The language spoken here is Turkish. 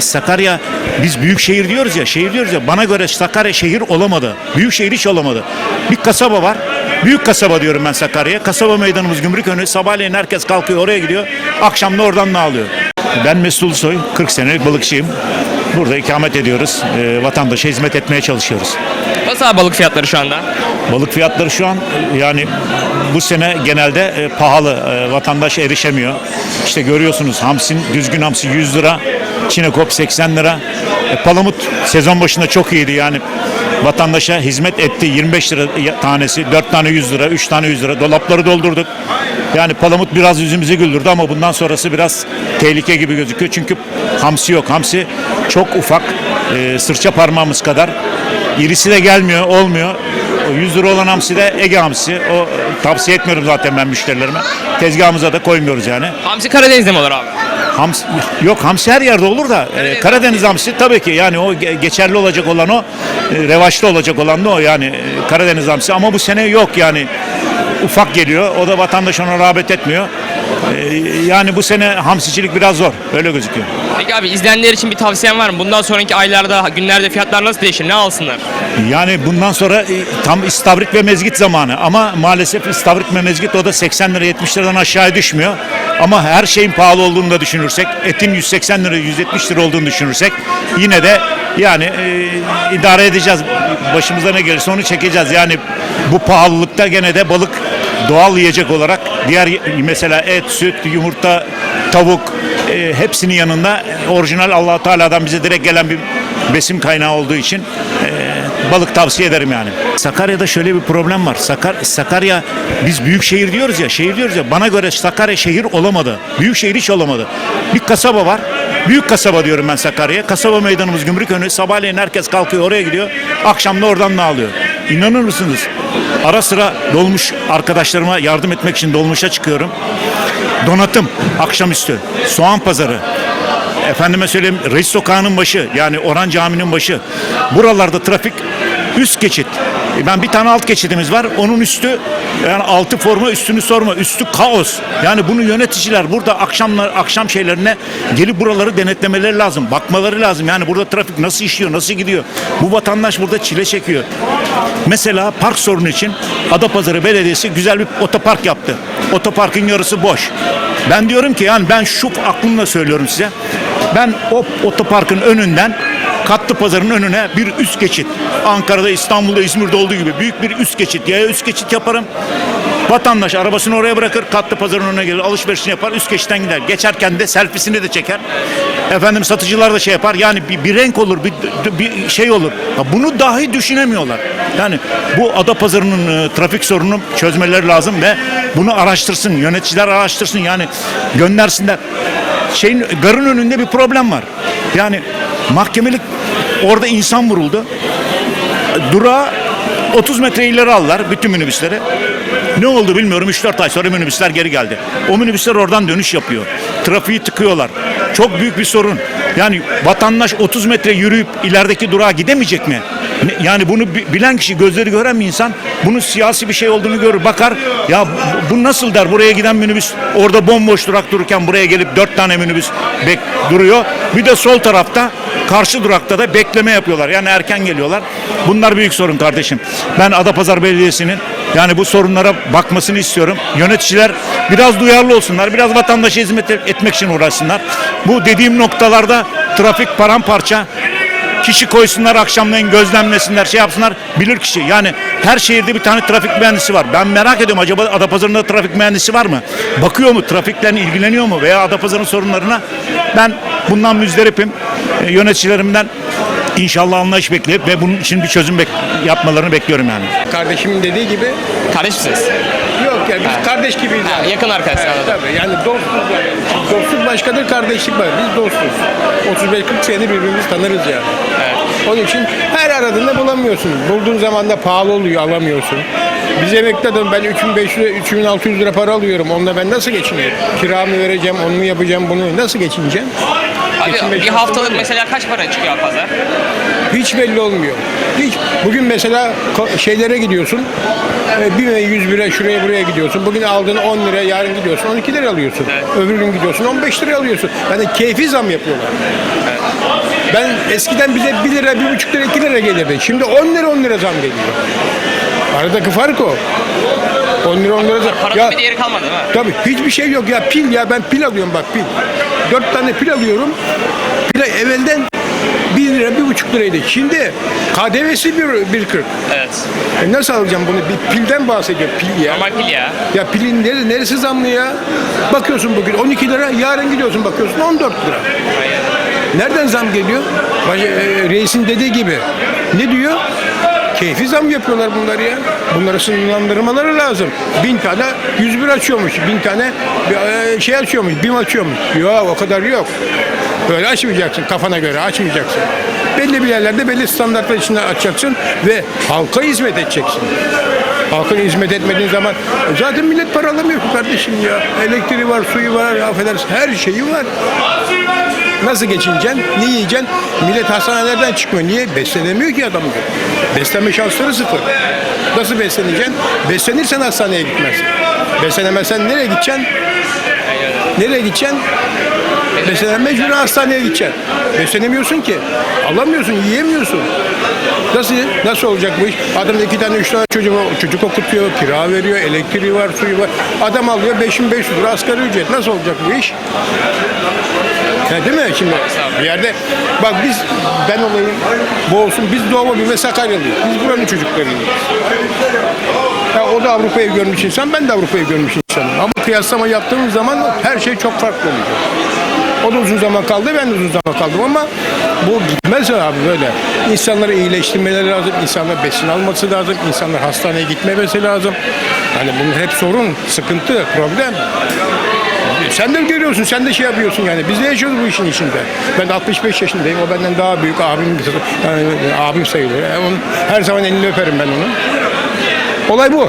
Sakarya biz büyük şehir diyoruz ya şehir diyoruz ya bana göre Sakarya şehir olamadı. Büyük şehir hiç olamadı. Bir kasaba var. Büyük kasaba diyorum ben Sakarya'ya. Kasaba meydanımız Gümrükönü. Sabahleyin herkes kalkıyor oraya gidiyor. Akşam da oradan ne alıyor? Ben Mesut Ulusoy. 40 senelik balıkçıyım. Burada ikamet ediyoruz. Ee, vatandaşa hizmet etmeye çalışıyoruz. Nasıl balık fiyatları şu anda? Balık fiyatları şu an yani bu sene genelde e, pahalı. E, vatandaş erişemiyor. İşte görüyorsunuz hamsin, düzgün hamsi 100 lira. Çinekop 80 lira. E, palamut sezon başında çok iyiydi yani. Vatandaşa hizmet etti. 25 lira tanesi. 4 tane 100 lira, 3 tane 100 lira. Dolapları doldurduk. Yani palamut biraz yüzümüzü güldürdü ama bundan sonrası biraz tehlike gibi gözüküyor. Çünkü hamsi yok. Hamsi çok ufak. e, sırça parmağımız kadar. İrisi de gelmiyor, olmuyor. O 100 lira olan hamsi de Ege hamsi. O e, tavsiye etmiyorum zaten ben müşterilerime. Tezgahımıza da koymuyoruz yani. Hamsi Karadeniz'de mi olur abi? Hamsi, yok hamsi her yerde olur da e, Karadeniz hamsi tabii ki yani o ge- geçerli olacak olan o, e, revaçlı olacak olan da o yani e, Karadeniz hamsi ama bu sene yok yani ufak geliyor. O da vatandaş ona rağbet etmiyor. E, yani bu sene hamsicilik biraz zor. Öyle gözüküyor. Peki abi izleyenler için bir tavsiyen var mı? Bundan sonraki aylarda, günlerde fiyatlar nasıl değişir? Ne alsınlar? Yani bundan sonra e, tam istavrit ve mezgit zamanı ama maalesef istavrit ve mezgit o da 80 lira 70 liradan aşağıya düşmüyor. Ama her şeyin pahalı olduğunu da düşünürsek, etin 180 lira 170 lira olduğunu düşünürsek yine de yani e, idare edeceğiz. Başımıza ne gelirse onu çekeceğiz. Yani bu pahalılıkta gene de balık doğal yiyecek olarak diğer mesela et, süt, yumurta, tavuk e, hepsinin yanında orijinal Allah Teala'dan bize direkt gelen bir besin kaynağı olduğu için e, balık tavsiye ederim yani. Sakarya'da şöyle bir problem var. Sakar, Sakarya biz büyük şehir diyoruz ya, şehir diyoruz ya. Bana göre Sakarya şehir olamadı. Büyük şehir hiç olamadı. Bir kasaba var. Büyük kasaba diyorum ben Sakarya'ya. Kasaba meydanımız Gümrükönü. Sabahleyin herkes kalkıyor oraya gidiyor. Akşam da oradan ne alıyor? İnanır mısınız? Ara sıra dolmuş arkadaşlarıma yardım etmek için dolmuşa çıkıyorum. Donatım akşamüstü. Soğan pazarı. Efendime söyleyeyim Reis Sokağı'nın başı yani Orhan Camii'nin başı. Buralarda trafik üst geçit. E, Ben bir tane alt geçidimiz var. Onun üstü yani altı forma üstünü sorma. Üstü kaos. Yani bunu yöneticiler burada akşamlar akşam şeylerine gelip buraları denetlemeleri lazım. Bakmaları lazım. Yani burada trafik nasıl işliyor, nasıl gidiyor? Bu vatandaş burada çile çekiyor. Mesela park sorunu için Adapazarı Belediyesi güzel bir otopark yaptı. Otoparkın yarısı boş. Ben diyorum ki yani ben şu aklımla söylüyorum size. Ben o otoparkın önünden Katlı Pazar'ın önüne bir üst geçit. Ankara'da, İstanbul'da, İzmir'de olduğu gibi büyük bir üst geçit. Yaya üst geçit yaparım. Vatandaş arabasını oraya bırakır, Katlı Pazar'ın önüne gelir, alışverişini yapar, üst geçitten gider. Geçerken de selfiesini de çeker. Efendim satıcılar da şey yapar. Yani bir, bir renk olur, bir, bir şey olur. Ya bunu dahi düşünemiyorlar. Yani bu Adapazarı'nın e, trafik sorununu çözmeleri lazım ve bunu araştırsın, yöneticiler araştırsın. Yani göndersinler şeyin garın önünde bir problem var. Yani mahkemelik orada insan vuruldu. Durağı 30 metre ileri aldılar bütün minibüsleri. Ne oldu bilmiyorum 3-4 ay sonra minibüsler geri geldi. O minibüsler oradan dönüş yapıyor. Trafiği tıkıyorlar. Çok büyük bir sorun. Yani vatandaş 30 metre yürüyüp ilerideki durağa gidemeyecek mi? Yani bunu bi- bilen kişi, gözleri gören bir insan bunun siyasi bir şey olduğunu görür. Bakar ya bu nasıl der buraya giden minibüs orada bomboş durak dururken buraya gelip dört tane minibüs bek duruyor. Bir de sol tarafta karşı durakta da bekleme yapıyorlar. Yani erken geliyorlar. Bunlar büyük sorun kardeşim. Ben Adapazarı Belediyesi'nin yani bu sorunlara bakmasını istiyorum. Yöneticiler biraz duyarlı olsunlar. Biraz vatandaşa hizmet et- etmek için uğraşsınlar. Bu dediğim noktalarda trafik paramparça. Kişi koysunlar akşamleyin gözlemlesinler şey yapsınlar bilir kişi. Yani her şehirde bir tane trafik mühendisi var. Ben merak ediyorum acaba Adapazarı'nda trafik mühendisi var mı? Bakıyor mu? Trafikle ilgileniyor mu? Veya Adapazarı'nın sorunlarına ben bundan müzdaripim. E, yöneticilerimden inşallah anlayış bekleyip ve bunun için bir çözüm bek- yapmalarını bekliyorum yani. Kardeşimin dediği gibi Kardeş misiniz? yok yani biz kardeş gibiyiz. Ha, yani. yakın arkadaşlar, Evet, tabii yani dostuz yani. Dostluk başkadır, kardeşlik var. Biz dostuz. 35-40 senedir birbirimizi tanırız yani. Onun için her aradığında bulamıyorsun. Bulduğun zaman da pahalı oluyor, alamıyorsun. Biz emekli adam ben 3500 lira, 3600 lira para alıyorum. Onunla ben nasıl geçiniyorum? Kiramı vereceğim, onu mu yapacağım, bunu nasıl geçineceğim? Abi bir haftalık mesela kaç para çıkıyor pazar? Hiç belli olmuyor. Hiç. Bugün mesela ko- şeylere gidiyorsun. E, 1 ve 100 lira şuraya buraya gidiyorsun. Bugün aldığın 10 lira yarın gidiyorsun 12 lira alıyorsun. Öbür gün gidiyorsun 15 lira alıyorsun. Yani keyfi zam yapıyorlar. Ben eskiden bize 1 lira, 1,5 lira, 2 lira gelirdi. Şimdi 10 lira 10 lira zam geliyor. Aradaki fark o. 10 lira 10 lira zam. Paranın bir değeri kalmadı değil mi? Tabii hiçbir şey yok ya pil ya ben pil alıyorum bak pil. Dört tane pil alıyorum. Pil evvelden 1 lira, bir buçuk liraydı. Şimdi KDV'si bir, bir kırk. Evet. E nasıl alacağım bunu? Bir pilden bahsediyor pil ya. Normal pil ya. Ya pilin nere, neresi zamlı ya? Bakıyorsun bugün 12 lira, yarın gidiyorsun bakıyorsun 14 lira. Nereden zam geliyor? Baş- e, reisin dediği gibi. Ne diyor? Keyfi zam yapıyorlar bunlar ya. Bunları sınırlandırmaları lazım. Bin tane 101 açıyormuş. Bin tane e, şey açıyormuş. BİM açıyormuş. Yok o kadar yok. Böyle açmayacaksın kafana göre açmayacaksın. Belli bir yerlerde belli standartlar içinde açacaksın ve halka hizmet edeceksin. Halka hizmet etmediğin zaman zaten millet para alamıyor ki kardeşim ya. Elektriği var, suyu var, affedersin her şeyi var. Nasıl geçineceksin? Ne yiyeceksin? Millet hastanelerden çıkmıyor. Niye? Beslenemiyor ki adamlar. Beslenme şansları sıfır. Nasıl besleneceksin? Beslenirsen hastaneye gitmezsin. Beslenemezsen nereye gideceksin? Nereye gideceksin? Beslenen mecburen hastaneye gideceksin. Beslenemiyorsun ki. Alamıyorsun, yiyemiyorsun. Nasıl nasıl olacak bu iş? Adam iki tane üç tane çocuk, çocuk okutuyor, kira veriyor, elektriği var, suyu var. Adam alıyor 5500 lira asgari ücret. Nasıl olacak bu iş? Ya değil mi şimdi bir yerde bak biz ben olayım bu olsun biz Doğu bir ve Sakaryalıyız. Biz buranın çocuklarıyız. Ya o da Avrupa'yı görmüş insan ben de Avrupa'yı görmüş insanım. Ama kıyaslama yaptığımız zaman her şey çok farklı oluyor. O da uzun zaman kaldı ben de uzun zaman kaldım ama bu gitmez abi böyle. İnsanları iyileştirmeleri lazım, insanlar besin alması lazım, insanlar hastaneye gitmemesi lazım. Hani bunun hep sorun, sıkıntı, problem. Sen de görüyorsun, sen de şey yapıyorsun yani. Biz de yaşıyoruz bu işin içinde. Ben 65 yaşındayım, o benden daha büyük abim, yani abim sayılır. Yani onun, her zaman elini öperim ben onun. Olay bu.